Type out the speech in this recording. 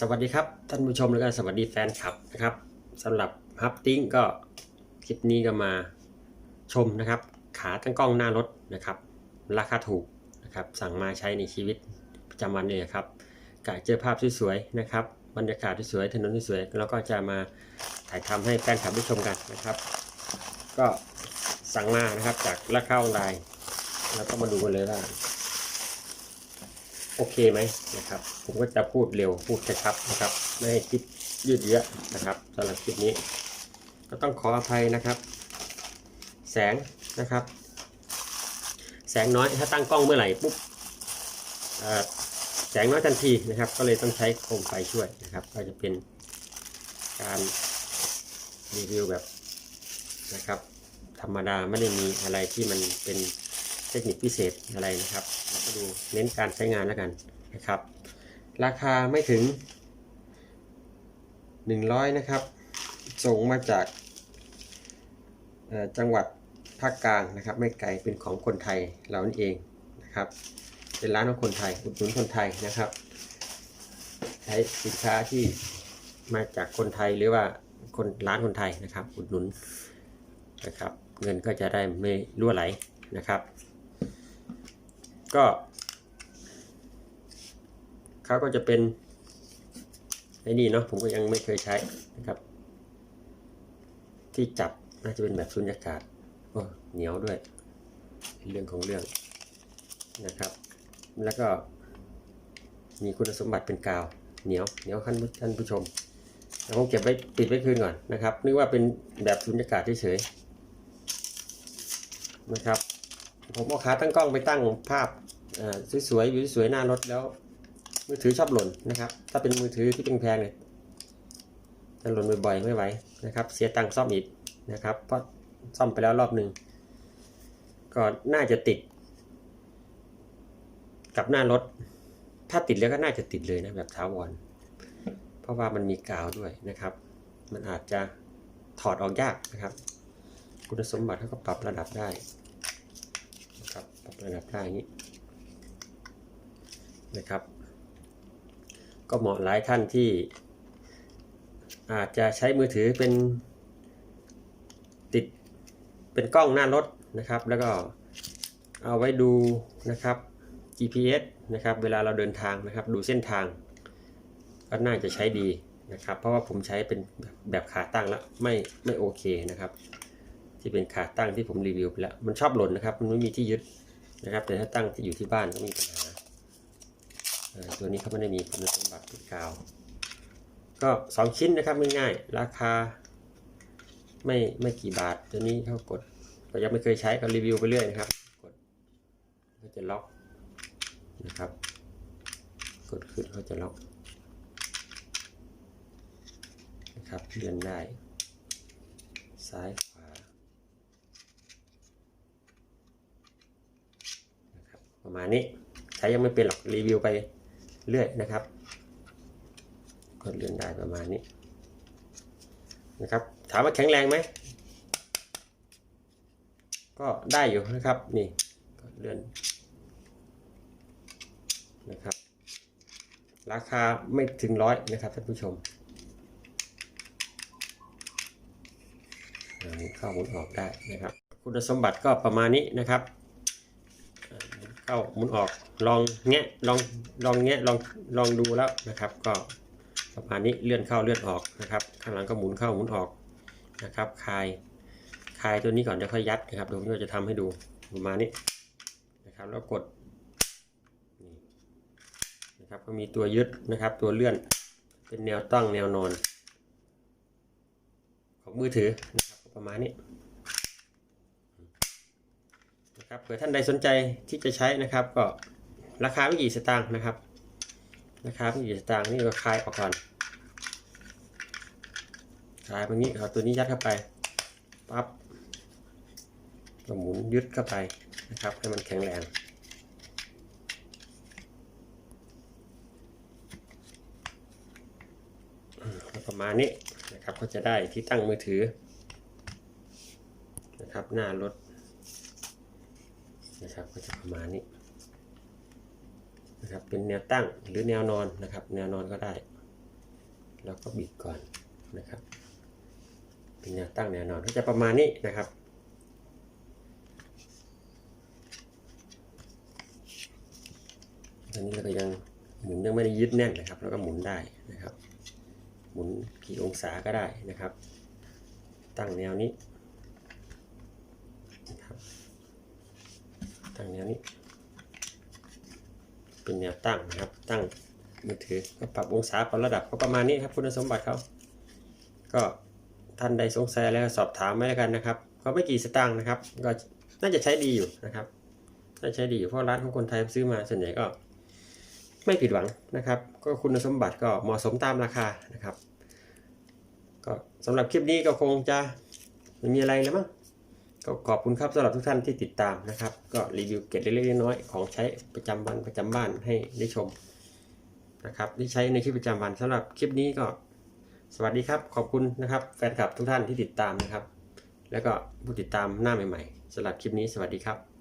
สวัสดีครับท่านผู้ชมแล้วก็สวัสดีแฟนคลับนะครับสำหรับฮับติ้งก็คลิปนี้ก็มาชมนะครับ ขาตั้งกล้องหน้ารถนะครับ ราคาถูกนะครับ สั่งมาใช้ในชีวิตประจำวันเลยครับกะเจอภาพสวยๆนะครับ บรรยากาศสวยๆถนนสวยๆแล้วก็จะมาถ่ายทำให้แฟนคลับได้ชมกันนะครับ ก็สั่งมานะครับจากราคาออนไลน์แล้วก็มาดูกันเลยว่า โอเคไหมนะครับ ผมก็จะพูดเร็วพูดกระชับนะครับ ไม่ให้คลิปยืดเยื้อนะครับสำหรับคลิปนี้ ก็ต้องขออภัยนะครับ แสงนะครับ แสงน้อยถ้าตั้งกล้องเมื่อไหร่ปุ๊บแสงน้อยทันทีนะครับ ก็เลยต้องใช้โคมไฟช่วยนะครับ ก็จะเป็นการรีวิวแบบนะครับ ธรรมดาไม่ได้มีอะไรที่มันเป็น เทคนิคพิเศษอะไรนะครับเราก็ดูเน้นการใช้งานแล้วกันนะครับ ราคาไม่ถึง 100 นะครับ ส่งมาจากจังหวัดภาคกลางนะครับ ไม่ไกลเป็นของคนไทยเรานี่เองนะครับ เป็นร้านของคนไทยอุดหนุนคนไทยนะครับ ใช้สินค้าที่มาจากคนไทยหรือว่าคนร้านคนไทยนะครับ อุดหนุนนะครับ เงินก็จะได้ไม่รั่วไหลนะครับ ก็เขาก็จะเป็นไอ้นี่เนาะผมก็ยังไม่เคยใช้นะครับ ที่จับน่าจะเป็นแบบสุญญากาศโอ้เหนียวด้วย เรื่องของเรื่องนะครับ แล้วก็มีคุณสมบัติเป็นกาวเหนียวเหนียวท่านท่านผู้ชมแล้วผมเก็บไว้ปิดไว้คืนก่อนนะครับนึกว่าเป็นแบบสุญญากาศเฉยๆนะครับ ผมเอาขาตั้งกล้องไปตั้งภาพสวยๆอยู่สวยๆหน้ารถแล้ว มือถือชอบหล่นนะครับ ถ้าเป็นมือถือที่แพงๆเนี่ยจะหล่นบ่อยๆไม่ไหวนะครับ เสียตังค์ซ่อมอีกนะครับ เพราะซ่อมไปแล้วรอบหนึ่งก็น่าจะติด กับหน้ารถ ถ้าติดแล้วก็น่าจะติดเลยนะแบบถาวรเพราะว่ามันมีกาวด้วยนะครับ มันอาจจะถอดออกยากนะครับ คุณสมบัติเขาก็ปรับระดับได้ ครับปรับระดับได้อย่างนี้นะครับ ก็เหมาะหลายท่านที่ อาจจะใช้มือถือเป็นติดเป็นกล้องหน้ารถนะครับ แล้วก็เอาไว้ดูนะครับ GPS นะครับ เวลาเราเดินทางนะครับ ดูเส้นทาง ก็น่าจะใช้ดีนะครับ เพราะว่าผมใช้เป็นแบบขาตั้งแล้วไม่ไม่โอเคนะครับ ที่เป็นขาตั้งที่ผมรีวิวไปแล้ว มันชอบหล่นนะครับ มันไม่มีที่ยึดนะครับ แต่ถ้าตั้งที่อยู่ที่บ้านก็มีปัญหาตัวนี้เขาไม่ได้มีคุณสมบัติเป็นกาว ก็สองชิ้นนะครับง่ายๆราคา ไม่ไม่กี่บาท ตัวนี้เขากดก็ยังไม่เคยใช้ก็รีวิวไปเรื่อยนะครับ กดก็จะล็อกนะครับ กดขึ้นเขาจะล็อกนะครับเลื่อนได้ซ้ายขวา นะครับ ประมาณนี้ใช้ยังไม่เป็นหรอกรีวิวไปเรื่อยนะครับกดเลื่อนได้ประมาณนี้นะครับ ถามว่าแข็งแรงไหมก็ได้อยู่นะครับนี่กดเลื่อนนะครับ ราคาไม่ถึงร้อยนะครับท่านผู้ชมเข้าหมุนออกได้นะครับ คุณสมบัติก็ประมาณนี้นะครับ เข้าหมุนออกลองแงะลองลองแงะลองลองดูแล้วนะครับ ก็ประมาณนี้เลื่อนเข้าเลื่อนออกนะครับ ข้างหลังก็หมุนเข้าหมุนออกนะครับคลายคลายตัวนี้ก่อนจะค่อยยัดนะครับเดี๋ยวผมจะทำให้ดูประมาณนี้นะครับ แล้วกดนี่นะครับก็มีตัวยึดนะครับ ตัวเลื่อนเป็นแนวตั้งแนวนอน ของมือถือนะครับประมาณนี้ นะครับเผื่อท่านใดสนใจที่จะใช้นะครับ ก็ราคาไม่กี่สตางค์นะครับราคาไม่กี่สตางค์นี่ก็คลายออกก่อนคลายตรงนี้เอาตัวนี้ยัดเข้าไปปั๊บก็หมุนยึดเข้าไปนะครับ ให้มันแข็งแรงประมาณนี้นะครับก็จะได้ที่ตั้งมือถือนะครับหน้ารถ นะครับก็จะประมาณนี้นะครับเป็นแนวตั้งหรือแนวนอนนะครับ แนวนอนก็ได้ แล้วก็บิดก่อนนะครับ เป็นแนวตั้งแนวนอนก็จะประมาณนี้นะครับตอนนี้เราก็ยังหมุนยังไม่ได้ยึดแน่นนะครับ แล้วก็หมุนได้นะครับ หมุนกี่องศาก็ได้นะครับ ตั้งแนวนี้นะครับ ตั้งแนวนี้ เป็นแนวตั้งนะครับ ตั้งมือถือก็ปรับองศาปรับระดับก็ประมาณนี้ครับคุณสมบัติเขาก็ท่านใดสงสัยแล้วสอบถามไว้แล้วกันนะครับก็ไม่กี่สตางค์นะครับ ก็น่าจะใช้ดีอยู่นะครับ น่าใช้ดีอยู่เพราะร้านของคนไทยซื้อมาส่วนใหญ่ก็ ไม่ผิดหวังนะครับ ก็คุณสมบัติก็เหมาะสมตามราคานะครับ ก็สำหรับคลิปนี้ก็คงจะไม่มีอะไรแล้วมั้ง ก็ขอบคุณครับสำหรับทุกท่านที่ติดตามนะครับ ก็รีวิวเก็บเล็กๆน้อยๆของใช้ประจำวันประจำบ้านให้ได้ชมนะครับที่ใช้ในชีวิตประจำวันสำหรับคลิปนี้ก็ สวัสดีครับขอบคุณนะครับ แฟนคลับทุกท่านที่ติดตามนะครับ แล้วก็ผู้ติดตามหน้าใหม่ๆสำหรับคลิปนี้สวัสดีครับ